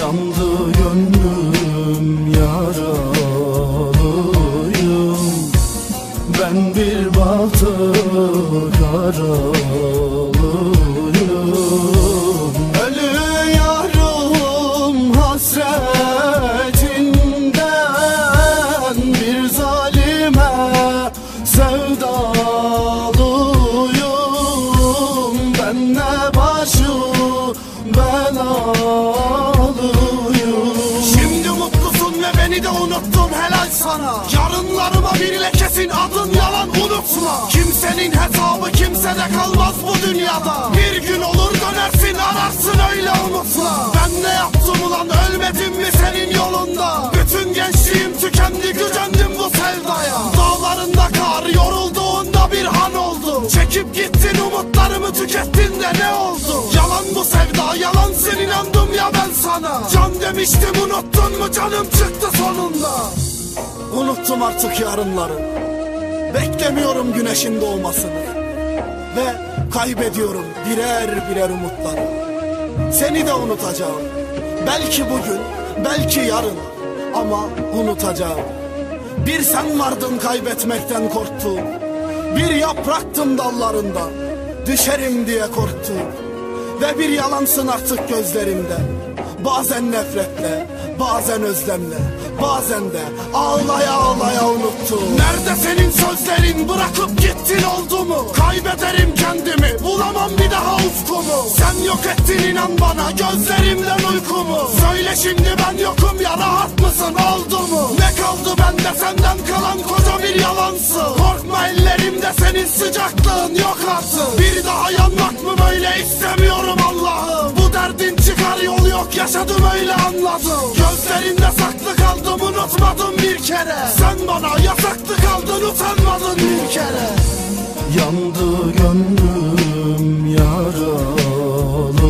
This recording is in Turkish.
Yandı gönlüm yaralıyım. Ben bir batı karalıyım sevdalıyım Ben ne başı belalıyım Şimdi mutlusun ve beni de unuttun helal sana. Yarınlarıma bir lekesin adın yalan unutma. Kimsenin hesabı kimsede kalmaz bu dünyada. Bir gün olur dönersin ararsın öyle unutma Ben ne yaptım tükendi gücendim bu sevdaya. Dağlarında kar yorulduğunda bir han oldu. Çekip gittin umutlarımı tükettin de ne oldu? Yalan bu sevda yalansın inandım ya ben sana. Can demiştim unuttun mu canım çıktı sonunda? Unuttum artık yarınları. Beklemiyorum güneşin doğmasını. Ve kaybediyorum birer birer umutları. Seni de unutacağım. Belki bugün, belki yarın Ama unutacağım. Bir sen vardın kaybetmekten korktuğum Bir yapraktım dallarında Düşerim diye korktum Ve bir yalansın artık gözlerimde Bazen nefretle, bazen özlemle Bazen de ağlaya ağlaya unuttum Nerede senin sözlerin? Bırakıp gittin oldu mu? Kaybederim kendimi bulamam bir daha ufkumu Sen yok ettin inan bana gözlerimden uykumu Söyle şimdi ben yokum ya rahat mısın oldu mu? Ne kaldı bende senden kalan koca bir yalansın. Korkma ellerimde senin sıcaklığın yok artık. Bir daha yanmak mı böyle istemiyorum Allah'ım. Bu derdin çıkar yol yok yaşadım öyle anladım. Gözlerinde saklı kaldım unutmadım bir kere Yaralandı gönlüm yaralı